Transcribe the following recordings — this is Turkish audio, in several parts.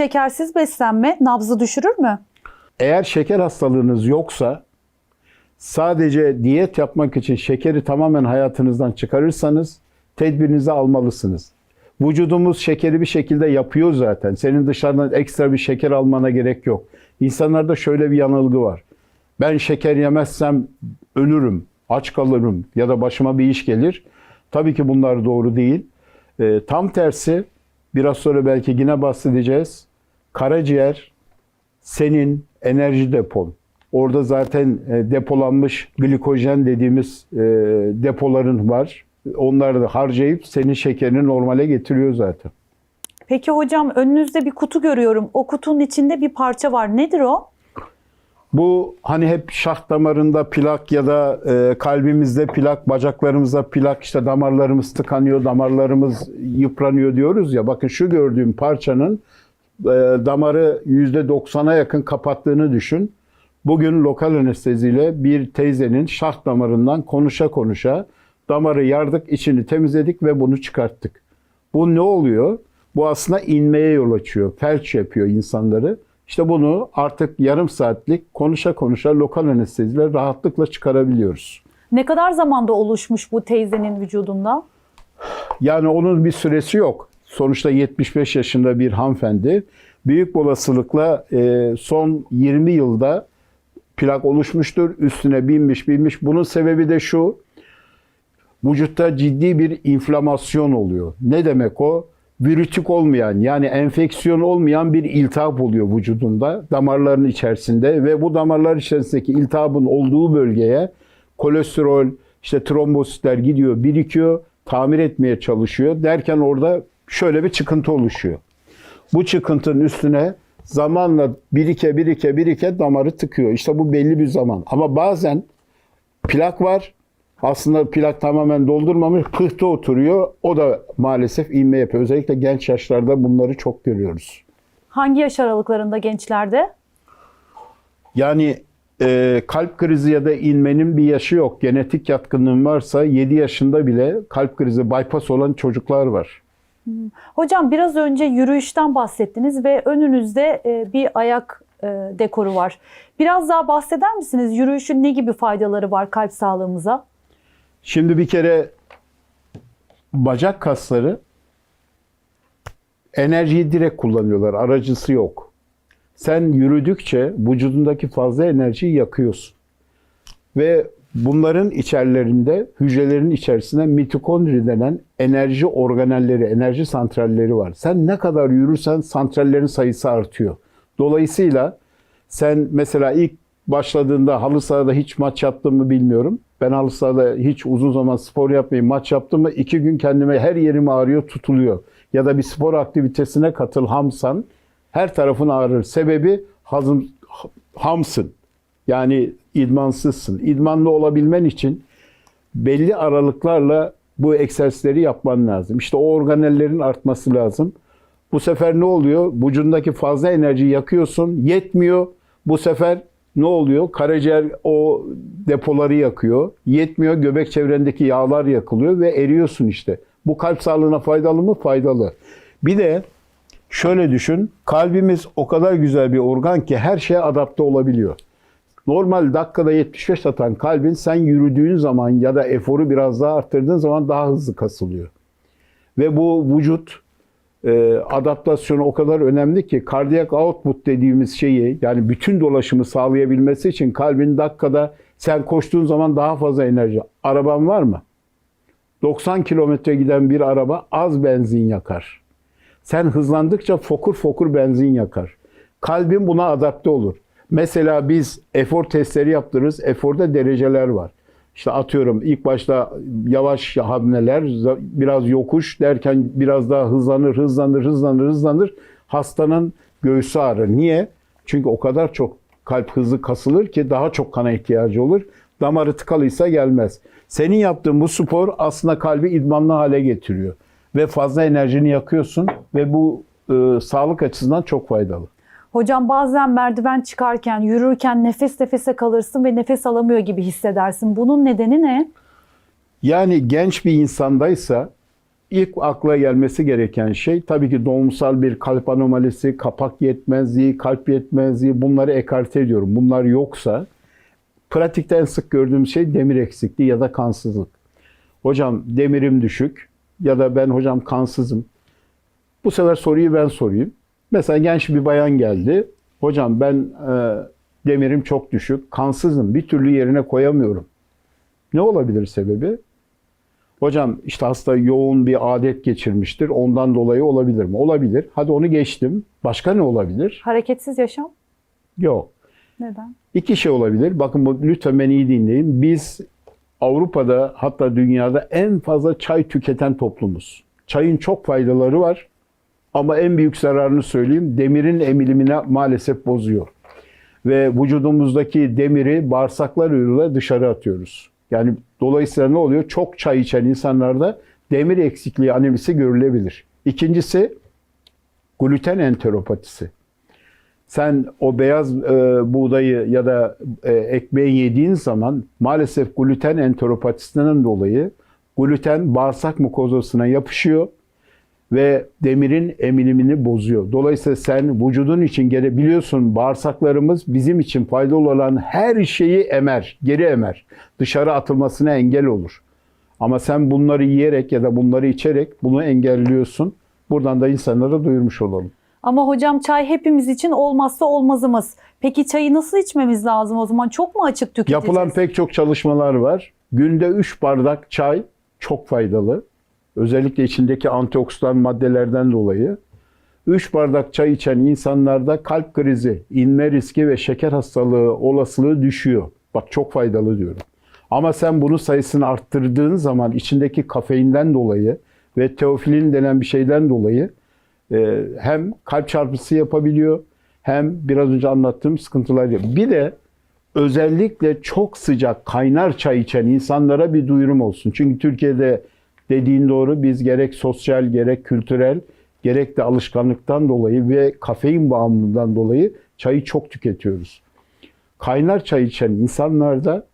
şekersiz beslenme nabzı düşürür mü? Eğer şeker hastalığınız yoksa sadece diyet yapmak için şekeri tamamen hayatınızdan çıkarırsanız tedbirinizi almalısınız. Vücudumuz şekeri bir şekilde yapıyor zaten. Senin dışarıdan ekstra bir şeker almana gerek yok. İnsanlarda şöyle bir yanılgı var. Ben şeker yemezsem ölürüm, aç kalırım ya da başıma bir iş gelir. Tabii ki bunlar doğru değil. Ee, tam tersi biraz sonra belki yine bahsedeceğiz. Karaciğer senin enerji depon. Orada zaten e, depolanmış glikojen dediğimiz e, depoların var. Onları da harcayıp senin şekerini normale getiriyor zaten. Peki hocam önünüzde bir kutu görüyorum. O kutunun içinde bir parça var. Nedir o? Bu hani hep şah damarında plak ya da e, kalbimizde plak, bacaklarımızda plak, işte damarlarımız tıkanıyor, damarlarımız yıpranıyor diyoruz ya. Bakın şu gördüğüm parçanın damarı %90'a yakın kapattığını düşün. Bugün lokal anesteziyle bir teyzenin şah damarından konuşa konuşa damarı yardık, içini temizledik ve bunu çıkarttık. Bu ne oluyor? Bu aslında inmeye yol açıyor, felç yapıyor insanları. İşte bunu artık yarım saatlik konuşa konuşa lokal anesteziyle rahatlıkla çıkarabiliyoruz. Ne kadar zamanda oluşmuş bu teyzenin vücudunda? Yani onun bir süresi yok. Sonuçta 75 yaşında bir hanımefendi. Büyük olasılıkla e, son 20 yılda plak oluşmuştur. Üstüne binmiş binmiş. Bunun sebebi de şu. Vücutta ciddi bir inflamasyon oluyor. Ne demek o? Virütik olmayan yani enfeksiyon olmayan bir iltihap oluyor vücudunda damarların içerisinde ve bu damarlar içerisindeki iltihabın olduğu bölgeye kolesterol, işte trombositler gidiyor, birikiyor, tamir etmeye çalışıyor derken orada şöyle bir çıkıntı oluşuyor. Bu çıkıntının üstüne zamanla birike birike birike damarı tıkıyor. İşte bu belli bir zaman. Ama bazen plak var. Aslında plak tamamen doldurmamış, pıhtı oturuyor. O da maalesef inme yapıyor. Özellikle genç yaşlarda bunları çok görüyoruz. Hangi yaş aralıklarında gençlerde? Yani e, kalp krizi ya da inmenin bir yaşı yok. Genetik yatkınlığın varsa 7 yaşında bile kalp krizi bypass olan çocuklar var. Hocam biraz önce yürüyüşten bahsettiniz ve önünüzde e, bir ayak e, dekoru var. Biraz daha bahseder misiniz? Yürüyüşün ne gibi faydaları var kalp sağlığımıza? Şimdi bir kere bacak kasları enerjiyi direkt kullanıyorlar. Aracısı yok. Sen yürüdükçe vücudundaki fazla enerjiyi yakıyorsun. Ve bunların içerilerinde, hücrelerin içerisinde mitokondri denen enerji organelleri, enerji santralleri var. Sen ne kadar yürürsen santrallerin sayısı artıyor. Dolayısıyla sen mesela ilk başladığında halı sahada hiç maç yaptın mı bilmiyorum. Ben halı sahada hiç uzun zaman spor yapmayayım, maç yaptım mı iki gün kendime her yerim ağrıyor, tutuluyor. Ya da bir spor aktivitesine katıl hamsan her tarafın ağrır. Sebebi hazım, hamsın. Yani idmansızsın. İdmanlı olabilmen için belli aralıklarla bu egzersizleri yapman lazım. İşte o organellerin artması lazım. Bu sefer ne oluyor? Vücudundaki fazla enerjiyi yakıyorsun, yetmiyor. Bu sefer ne oluyor? Karaciğer o depoları yakıyor. Yetmiyor, göbek çevrendeki yağlar yakılıyor ve eriyorsun işte. Bu kalp sağlığına faydalı mı? Faydalı. Bir de şöyle düşün, kalbimiz o kadar güzel bir organ ki her şeye adapte olabiliyor. Normal dakikada 75 atan kalbin sen yürüdüğün zaman ya da eforu biraz daha arttırdığın zaman daha hızlı kasılıyor. Ve bu vücut e, adaptasyonu o kadar önemli ki kardiyak output dediğimiz şeyi yani bütün dolaşımı sağlayabilmesi için kalbin dakikada sen koştuğun zaman daha fazla enerji. Araban var mı? 90 kilometre giden bir araba az benzin yakar. Sen hızlandıkça fokur fokur benzin yakar. Kalbin buna adapte olur. Mesela biz efor testleri yaptırırız. Eforda dereceler var. İşte atıyorum ilk başta yavaş hamleler, biraz yokuş derken biraz daha hızlanır, hızlanır, hızlanır, hızlanır. Hastanın göğsü ağrır. Niye? Çünkü o kadar çok kalp hızlı kasılır ki daha çok kana ihtiyacı olur. Damarı tıkalıysa gelmez. Senin yaptığın bu spor aslında kalbi idmanlı hale getiriyor. Ve fazla enerjini yakıyorsun ve bu e, sağlık açısından çok faydalı. Hocam bazen merdiven çıkarken, yürürken nefes nefese kalırsın ve nefes alamıyor gibi hissedersin. Bunun nedeni ne? Yani genç bir insandaysa ilk akla gelmesi gereken şey tabii ki doğumsal bir kalp anomalisi, kapak yetmezliği, kalp yetmezliği bunları ekarte ediyorum. Bunlar yoksa pratikte en sık gördüğüm şey demir eksikliği ya da kansızlık. Hocam demirim düşük ya da ben hocam kansızım. Bu sefer soruyu ben sorayım. Mesela genç bir bayan geldi. Hocam ben e, demirim çok düşük, kansızım, bir türlü yerine koyamıyorum. Ne olabilir sebebi? Hocam işte hasta yoğun bir adet geçirmiştir. Ondan dolayı olabilir mi? Olabilir. Hadi onu geçtim. Başka ne olabilir? Hareketsiz yaşam Yok. neden? İki şey olabilir. Bakın bu lütfen beni iyi dinleyin. Biz Avrupa'da hatta dünyada en fazla çay tüketen toplumuz. Çayın çok faydaları var. Ama en büyük zararını söyleyeyim. Demirin emilimine maalesef bozuyor. Ve vücudumuzdaki demiri bağırsaklar yoluyla dışarı atıyoruz. Yani dolayısıyla ne oluyor? Çok çay içen insanlarda demir eksikliği anemisi görülebilir. İkincisi gluten enteropatisi sen o beyaz e, buğdayı ya da e, ekmeği yediğin zaman maalesef gluten enteropatisinden dolayı gluten bağırsak mukozasına yapışıyor ve demirin emilimini bozuyor. Dolayısıyla sen vücudun için gere biliyorsun bağırsaklarımız bizim için faydalı olan her şeyi emer, geri emer. Dışarı atılmasına engel olur. Ama sen bunları yiyerek ya da bunları içerek bunu engelliyorsun. Buradan da insanlara duyurmuş olalım. Ama hocam çay hepimiz için olmazsa olmazımız. Peki çayı nasıl içmemiz lazım o zaman? Çok mu açık tüketeceğiz? Yapılan pek çok çalışmalar var. Günde 3 bardak çay çok faydalı. Özellikle içindeki antioksidan maddelerden dolayı. 3 bardak çay içen insanlarda kalp krizi, inme riski ve şeker hastalığı olasılığı düşüyor. Bak çok faydalı diyorum. Ama sen bunu sayısını arttırdığın zaman içindeki kafeinden dolayı ve teofilin denen bir şeyden dolayı e, hem kalp çarpısı yapabiliyor hem biraz önce anlattığım sıkıntılar. Bir de özellikle çok sıcak kaynar çay içen insanlara bir duyurum olsun. Çünkü Türkiye'de dediğin doğru biz gerek sosyal gerek kültürel gerek de alışkanlıktan dolayı ve kafein bağımlılığından dolayı çayı çok tüketiyoruz. Kaynar çay içen insanlarda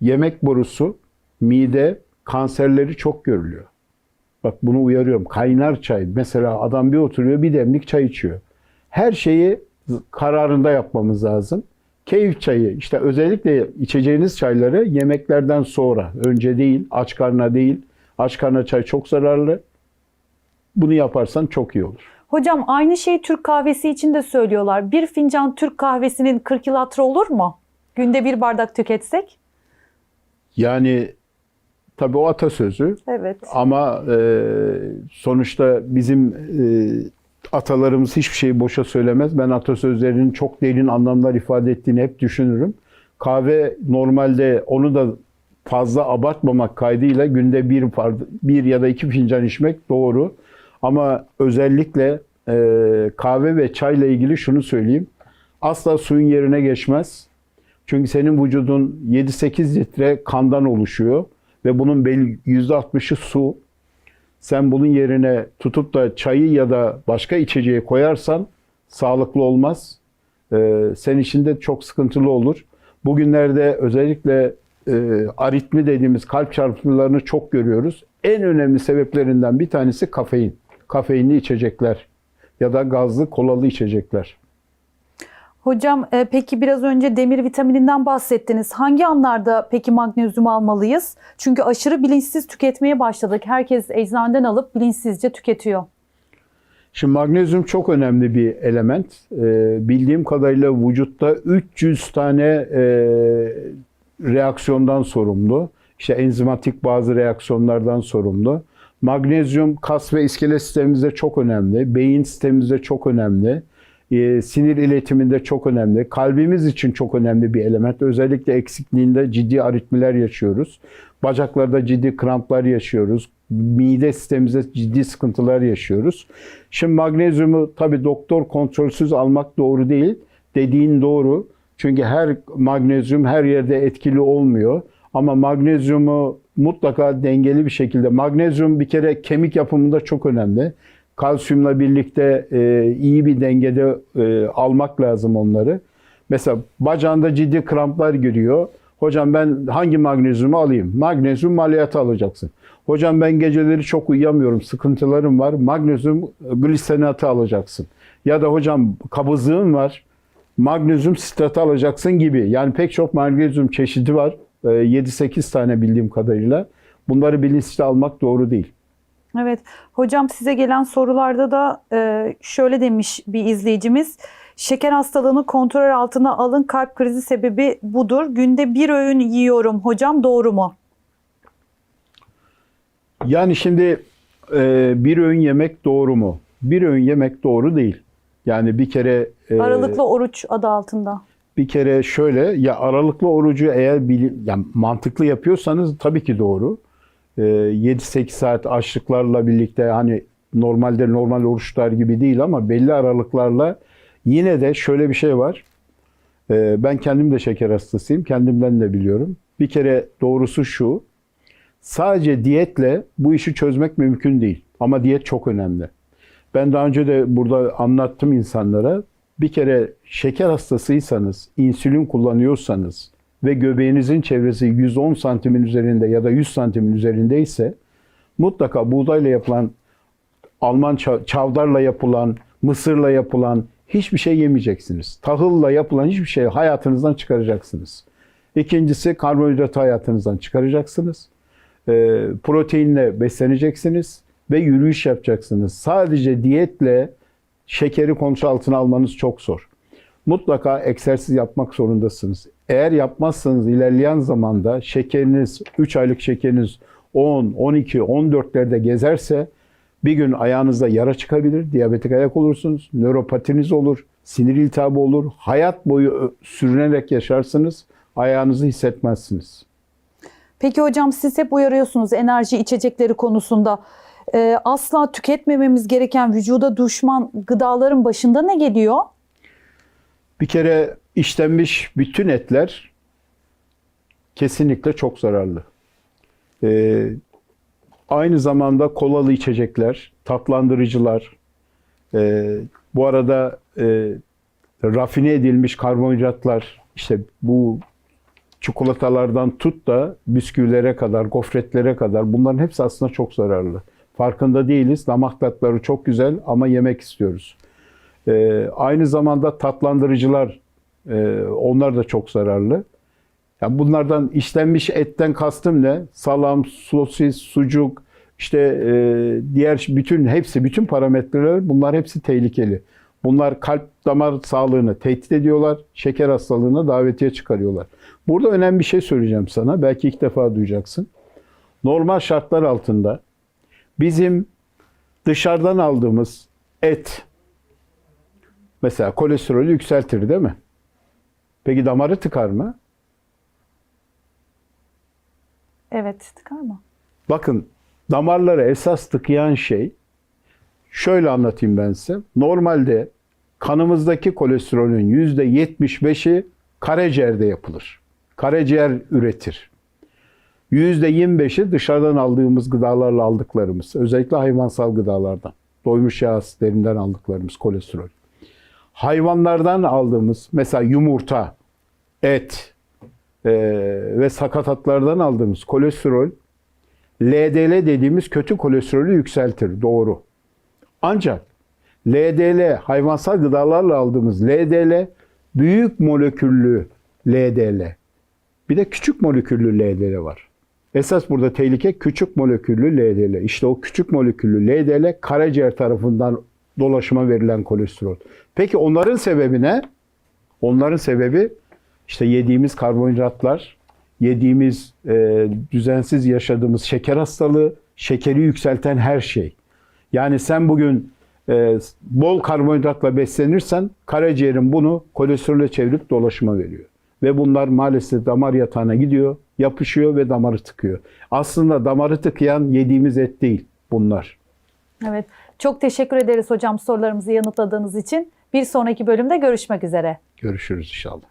yemek borusu, mide kanserleri çok görülüyor. Bak bunu uyarıyorum. Kaynar çay. Mesela adam bir oturuyor bir demlik çay içiyor. Her şeyi kararında yapmamız lazım. Keyif çayı işte özellikle içeceğiniz çayları yemeklerden sonra önce değil aç karnına değil. Aç karnına çay çok zararlı. Bunu yaparsan çok iyi olur. Hocam aynı şeyi Türk kahvesi için de söylüyorlar. Bir fincan Türk kahvesinin 40 ilatre olur mu? Günde bir bardak tüketsek? Yani tabii o atasözü Evet. ama e, sonuçta bizim e, atalarımız hiçbir şeyi boşa söylemez. Ben atasözlerinin çok derin anlamlar ifade ettiğini hep düşünürüm. Kahve normalde onu da fazla abartmamak kaydıyla günde bir, bir ya da iki fincan içmek doğru. Ama özellikle e, kahve ve çayla ilgili şunu söyleyeyim. Asla suyun yerine geçmez. Çünkü senin vücudun 7-8 litre kandan oluşuyor ve bunun belli %60'ı su. Sen bunun yerine tutup da çayı ya da başka içeceği koyarsan sağlıklı olmaz. Ee, senin için de çok sıkıntılı olur. Bugünlerde özellikle e, aritmi dediğimiz kalp çarpıntılarını çok görüyoruz. En önemli sebeplerinden bir tanesi kafein. Kafeinli içecekler ya da gazlı kolalı içecekler. Hocam e, peki biraz önce demir vitamininden bahsettiniz. Hangi anlarda peki magnezyum almalıyız? Çünkü aşırı bilinçsiz tüketmeye başladık. Herkes eczaneden alıp bilinçsizce tüketiyor. Şimdi magnezyum çok önemli bir element. Ee, bildiğim kadarıyla vücutta 300 tane e, reaksiyondan sorumlu. İşte enzimatik bazı reaksiyonlardan sorumlu. Magnezyum kas ve iskelet sistemimizde çok önemli. Beyin sistemimizde çok önemli. Ee, sinir iletiminde çok önemli. Kalbimiz için çok önemli bir element. Özellikle eksikliğinde ciddi aritmiler yaşıyoruz. Bacaklarda ciddi kramplar yaşıyoruz. Mide sistemimizde ciddi sıkıntılar yaşıyoruz. Şimdi magnezyumu tabii doktor kontrolsüz almak doğru değil. Dediğin doğru. Çünkü her magnezyum her yerde etkili olmuyor. Ama magnezyumu mutlaka dengeli bir şekilde. Magnezyum bir kere kemik yapımında çok önemli. Kalsiyumla birlikte e, iyi bir dengede e, almak lazım onları. Mesela bacağında ciddi kramplar giriyor. Hocam ben hangi magnezyumu alayım? Magnezyum maliyatı alacaksın. Hocam ben geceleri çok uyuyamıyorum, sıkıntılarım var. Magnezyum glisenatı alacaksın. Ya da hocam kabızlığın var. Magnezyum sitratı alacaksın gibi. Yani pek çok magnezyum çeşidi var. Ee, 7-8 tane bildiğim kadarıyla. Bunları bilinçli almak doğru değil. Evet. Hocam size gelen sorularda da e, şöyle demiş bir izleyicimiz. Şeker hastalığını kontrol altına alın. Kalp krizi sebebi budur. Günde bir öğün yiyorum. Hocam doğru mu? Yani şimdi e, bir öğün yemek doğru mu? Bir öğün yemek doğru değil. Yani bir kere e, Aralıklı oruç adı altında. bir kere şöyle ya aralıklı orucu eğer bili, yani mantıklı yapıyorsanız tabii ki doğru. E, 7-8 saat açlıklarla birlikte hani normalde normal oruçlar gibi değil ama belli aralıklarla yine de şöyle bir şey var. E, ben kendim de şeker hastasıyım. Kendimden de biliyorum. Bir kere doğrusu şu. Sadece diyetle bu işi çözmek mümkün değil. Ama diyet çok önemli. Ben daha önce de burada anlattım insanlara. Bir kere şeker hastasıysanız, insülin kullanıyorsanız ve göbeğinizin çevresi 110 santimin üzerinde ya da 100 santimin üzerindeyse mutlaka buğdayla yapılan, Alman ça- çavdarla yapılan, mısırla yapılan hiçbir şey yemeyeceksiniz. Tahılla yapılan hiçbir şey hayatınızdan çıkaracaksınız. İkincisi karbonhidratı hayatınızdan çıkaracaksınız. E, proteinle besleneceksiniz ve yürüyüş yapacaksınız. Sadece diyetle şekeri kontrol altına almanız çok zor. Mutlaka egzersiz yapmak zorundasınız. Eğer yapmazsanız ilerleyen zamanda şekeriniz, 3 aylık şekeriniz 10, 12, 14'lerde gezerse bir gün ayağınızda yara çıkabilir, diyabetik ayak olursunuz, nöropatiniz olur, sinir iltihabı olur, hayat boyu sürünerek yaşarsınız, ayağınızı hissetmezsiniz. Peki hocam siz hep uyarıyorsunuz enerji içecekleri konusunda. Ee, asla tüketmememiz gereken vücuda düşman gıdaların başında ne geliyor? Bir kere işlenmiş bütün etler kesinlikle çok zararlı. Ee, aynı zamanda kolalı içecekler, tatlandırıcılar, e, bu arada e, rafine edilmiş karbonhidratlar, işte bu çikolatalardan tut da bisküvilere kadar, gofretlere kadar bunların hepsi aslında çok zararlı. Farkında değiliz. Damak tatları çok güzel ama yemek istiyoruz. Ee, aynı zamanda tatlandırıcılar, e, onlar da çok zararlı. Ya bunlardan işlenmiş etten kastım ne? Salam, sosis, sucuk, işte e, diğer bütün hepsi, bütün parametreler bunlar hepsi tehlikeli. Bunlar kalp damar sağlığını tehdit ediyorlar, şeker hastalığına davetiye çıkarıyorlar. Burada önemli bir şey söyleyeceğim sana. Belki ilk defa duyacaksın. Normal şartlar altında bizim dışarıdan aldığımız et mesela kolesterolü yükseltir değil mi? Peki damarı tıkar mı? Evet tıkar mı? Bakın damarlara esas tıkayan şey şöyle anlatayım ben size. Normalde kanımızdaki kolesterolün %75'i karaciğerde yapılır. Karaciğer üretir. %25'i dışarıdan aldığımız gıdalarla aldıklarımız. Özellikle hayvansal gıdalardan. Doymuş yağ asitlerinden aldıklarımız kolesterol. Hayvanlardan aldığımız mesela yumurta, et eee, ve sakatatlardan aldığımız kolesterol LDL dediğimiz kötü kolesterolü yükseltir. Doğru. Ancak LDL hayvansal gıdalarla aldığımız LDL büyük moleküllü LDL. Bir de küçük moleküllü LDL var. Esas burada tehlike küçük moleküllü LDL. İşte o küçük moleküllü LDL karaciğer tarafından dolaşıma verilen kolesterol. Peki onların sebebi ne? Onların sebebi işte yediğimiz karbonhidratlar, yediğimiz e, düzensiz yaşadığımız şeker hastalığı, şekeri yükselten her şey. Yani sen bugün e, bol karbonhidratla beslenirsen karaciğerin bunu kolesterole çevirip dolaşıma veriyor. Ve bunlar maalesef damar yatağına gidiyor, yapışıyor ve damarı tıkıyor. Aslında damarı tıkayan yediğimiz et değil bunlar. Evet. Çok teşekkür ederiz hocam sorularımızı yanıtladığınız için. Bir sonraki bölümde görüşmek üzere. Görüşürüz inşallah.